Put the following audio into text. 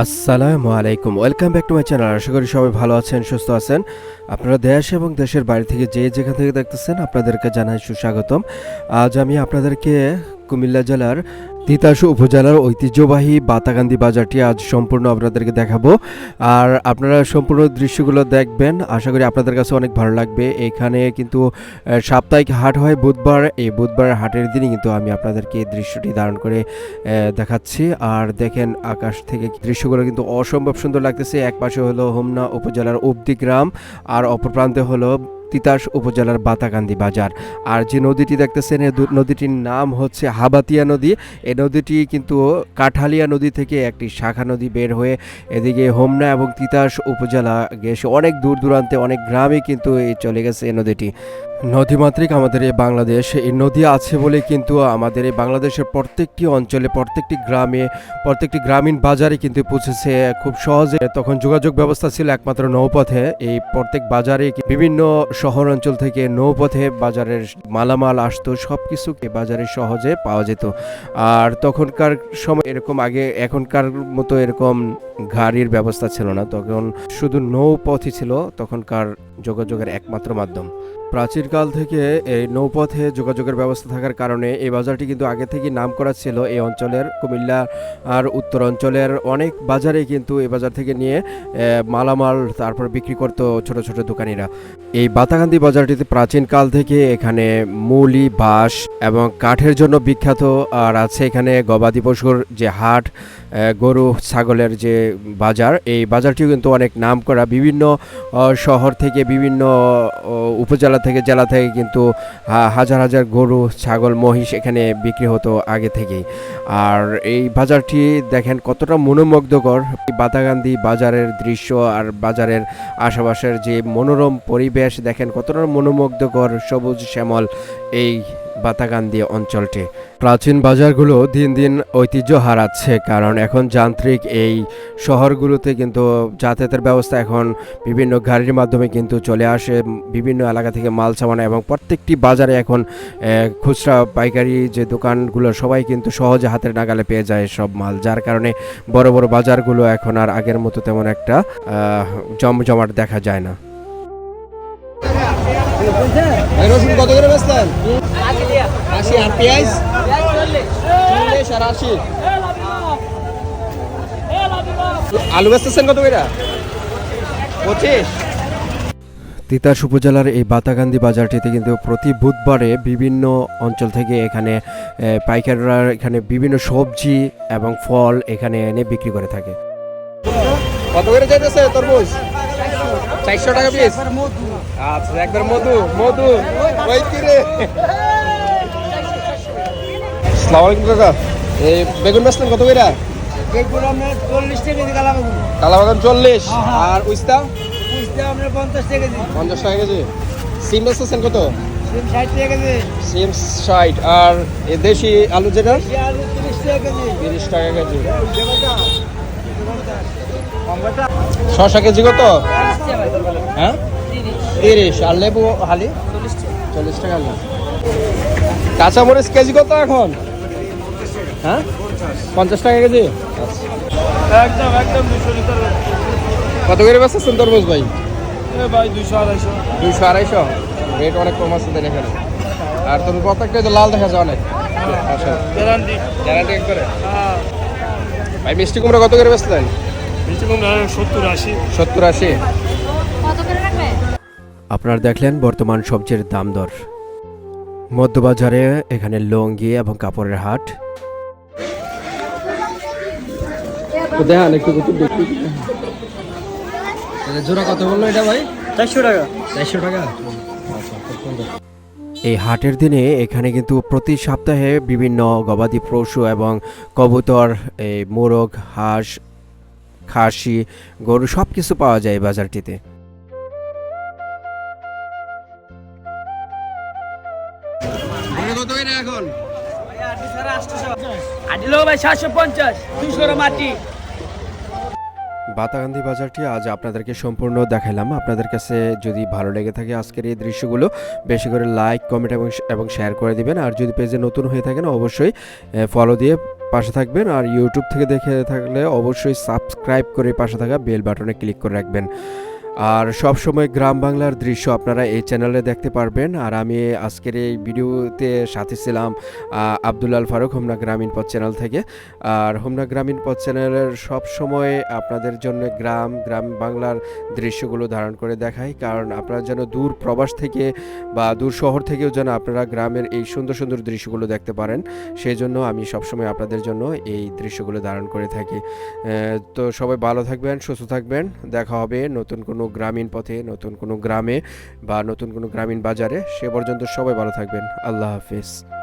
আসসালামু আলাইকুম। Welcome back to my channel আশা করি সবাই ভালো আছেন, সুস্থ আছেন। আপনারা দেশ এবং দেশের বাড়ি থেকে যে যেখান থেকে দেখতেছেন, আপনাদেরকে জানাই সুস্বাগতম। আজ আমি আপনাদেরকে কুমিল্লা জেলার তিতাস উপজেলার ঐতিহ্যবাহী বাতাকান্দি বাজারটি আজ সম্পূর্ণ আপনাদেরকে দেখাবো। আর আপনারা সম্পূর্ণ দৃশ্যগুলো দেখবেন। আশা করি আপনাদের কাছে অনেক ভালো লাগবে। এখানে কিন্তু সাপ্তাহিক হাট হয় বুধবার। এই বুধবারের হাটের দিনই কিন্তু আমি আপনাদেরকে এই দৃশ্যটি ধারণ করে দেখাচ্ছি। আর দেখেন আকাশ থেকে দৃশ্যগুলো কিন্তু অসম্ভব সুন্দর লাগতেছে। এক পাশে হলো হোমনা উপজেলার অবদি গ্রাম, আর অপর প্রান্তে হলো তিতাস উপজেলার বাতাকান্দি বাজার। আর যে নদীটি দেখতেছেন নদীটির নাম হচ্ছে হাবাতিয়া নদী। এই নদীটি কিন্তু কাঠালিয়া নদী থেকে একটি শাখা নদী বের হয়ে এদিকে হোমনা এবং তিতাস উপজেলা গেছে। অনেক দূর দূরান্তে অনেক গ্রামে কিন্তু চলে গেছে এই নদীটি। নদীমাতৃক আমাদের এই বাংলাদেশ। এই নদী আছে বলে কিন্তু আমাদের এই বাংলাদেশের প্রত্যেকটি অঞ্চলে, প্রত্যেকটি গ্রামে, প্রত্যেকটি গ্রামীণ বাজারে কিন্তু পৌঁছেছে খুব সহজে। তখন যোগাযোগ ব্যবস্থা ছিল একমাত্র নৌপথে। এই প্রত্যেক বাজারে বিভিন্ন শহর অঞ্চল থেকে নৌপথে বাজারের মালামাল আসতো সব কিছু বাজারে সহজে পাওয়া যেত। আর তখনকার সময় এরকম আগে এখনকার মতো এরকম গাড়ির ব্যবস্থা ছিল না। তখন শুধু নৌপথই ছিল তখনকার যোগাযোগের একমাত্র মাধ্যম। প্রাচীনকাল থেকে এই নৌপথে যোগাযোগের ব্যবস্থা থাকার কারণে এই বাজারটি কিন্তু আগে থেকে নাম করা ছিল এই অঞ্চলের কুমিল্লা আর উত্তর অঞ্চলের অনেক বাজারে কিন্তু এই বাজার থেকে নিয়ে মালামাল তারপর বিক্রি করতো ছোট ছোট দোকানিরা। এই বাতাকান্দি বাজারটিতে প্রাচীনকাল থেকে এখানে মুলি, বাঁশ এবং কাঠের জন্য বিখ্যাত, আর আছে এখানে গবাদি পশুর যে হাট গরু, ছাগলের যে বাজার। এই বাজারটিও কিন্তু অনেক নাম করা বিভিন্ন শহর থেকে, বিভিন্ন উপজেলা থেকে, জেলা থেকে কিন্তু হাজার হাজার গরু, ছাগল, মহিষ এখানে বিক্রি হতো আগে থেকেই। আর এই বাজারটি দেখেন কতটা মনোমুগ্ধকর। এই বাতাগান্দি বাজারের দৃশ্য আর বাজারের আশেপাশের যে মনোরম পরিবেশ দেখেন কতটা মনোমুগ্ধকর সবুজ শ্যামল এই বাতাগান্দি অঞ্চলটি। প্রাচীন বাজারগুলো দিন দিন ঐতিহ্য হারাচ্ছে, কারণ এখন যান্ত্রিক এই শহরগুলোতে কিন্তু যাতায়াতের ব্যবস্থা এখন বিভিন্ন গাড়ির মাধ্যমে কিন্তু চলে আসে, বিভিন্ন এলাকা থেকে মাল সামানা এবং প্রত্যেকটি বাজারে এখন খুচরা পাইকারি যে দোকানগুলো, সবাই কিন্তু সহজে হাতের নাগালে পেয়ে যায় সব মাল, যার কারণে বড় বড় বাজারগুলো এখন আর আগের মতো তেমন একটা জমজমাট দেখা যায় না। রসুন কত করে বেচলেন? আশি আর পেঁয়াজ? চল্লিশ আর আশি। আলু বেচতেছেন কত করে? পঁচিশ। তিতাস উপজেলার এই বাতাকান্দি বাজারটিতে কিন্তু প্রতি বুধবারে বিভিন্ন অঞ্চল থেকে এখানে পাইকাররা এখানে বিভিন্ন সবজি এবং ফল এখানে এনে বিক্রি করে থাকে। কত করে যাইতেছে তরমুজ? চারশো টাকা পিস আচ্ছা একবার মধু মধু। ওই তীরে সালাম কাকা এই বেগুন বেচলেন কত কেজি কালা কালা বাগান চল্লিশ। আর উস্তা? পঞ্চাশ টাকা কেজি পঞ্চাশ টাকা কেজি। সিম বেচতেছেন কত? সিম ষাট কেজি। সিম ষাট। আর এ দেশি আলু যেটা? তিরিশ টাকা কেজি। তিরিশ টাকা কেজি। শশা কেজি কত? হ্যাঁ? তিরিশ। আর লেবু হালি? চল্লিশ টাকা কাঁচামরিচ কেজি কত এখন? হ্যাঁ? পঞ্চাশ টাকা কেজি? একদম একদম দুশো কত করে বেচতেছেন তরমুজ ভাই? ভাই দুশো আড়াইশো। দুইশো আড়াইশো? রেট অনেক কম আছে দেন এখানে। আর তোর প্রত্যেকটা লাল দেখা যায় অনেক। আচ্ছা। গ্যারান্টি। গ্যারান্টি করে? ভাই মিষ্টি কুমড়া কত করে বেচলেন? মিষ্টি কুমড়া সত্তর আশি। সত্তর আশি। আপনারা দেখলেন বর্তমান সবজির দাম দর। মধ্যবাজারে এখানে লঙ্গি এবং কাপড়ের হাট। দেখান একটু একটু দেখি। জোড়া কত বলল এটা ভাই? চারশো টাকা। চারশো টাকা? এই হাটের দিনে এখানে কিন্তু প্রতি সপ্তাহে বিভিন্ন গবাদি পশু এবং কবুতর এই মোরগ হাঁস খাসি গরু সব কিছু পাওয়া যায় বাজারটিতে। কত করে এখন। আটিলো ভাই সাতশো পঞ্চাশ। দুশো মাটি। বাতাগান্ধি বাজারটি আজ আপনাদেরকে সম্পূর্ণ দেখাইলাম। আপনাদের কাছে যদি ভালো লেগে থাকে আজকের এই দৃশ্যগুলো বেশি করে লাইক কমেন্ট এবং এবং শেয়ার করে দিবেন। আর যদি পেজে নতুন হয়ে থাকেন অবশ্যই ফলো দিয়ে পাশে থাকবেন। আর ইউটিউব থেকে দেখে থাকলে অবশ্যই সাবস্ক্রাইব করে পাশে থাকা বেল বাটনে ক্লিক করে রাখবেন। আর সব সময় গ্রাম বাংলার দৃশ্য আপনারা এই চ্যানেলে দেখতে পারবেন। আর আমি আজকের এই ভিডিওতে সাথে ছিলাম আহ, আব্দুল আল ফারুক হোমনা গ্রামীণ পথ চ্যানেল থেকে। আর হোমনা গ্রামীণ পথ চ্যানেলের সব সময় আপনাদের জন্য গ্রাম গ্রাম বাংলার দৃশ্যগুলো ধারণ করে দেখাই। কারণ আপনারা যেন দূর প্রবাস থেকে বা দূর শহর থেকেও যেন আপনারা গ্রামের এই সুন্দর সুন্দর দৃশ্যগুলো দেখতে পারেন সেই জন্য আমি সবসময় আপনাদের জন্য এই দৃশ্যগুলো ধারণ করে থাকি। তো সবাই ভালো থাকবেন সুস্থ থাকবেন। দেখা হবে নতুন কোনো গ্রামীণ পথে, নতুন কোনো গ্রামে বা নতুন কোনো গ্রামীণ বাজারে, সে পর্যন্ত সবাই ভালো থাকবেন। আল্লাহ হাফিজ।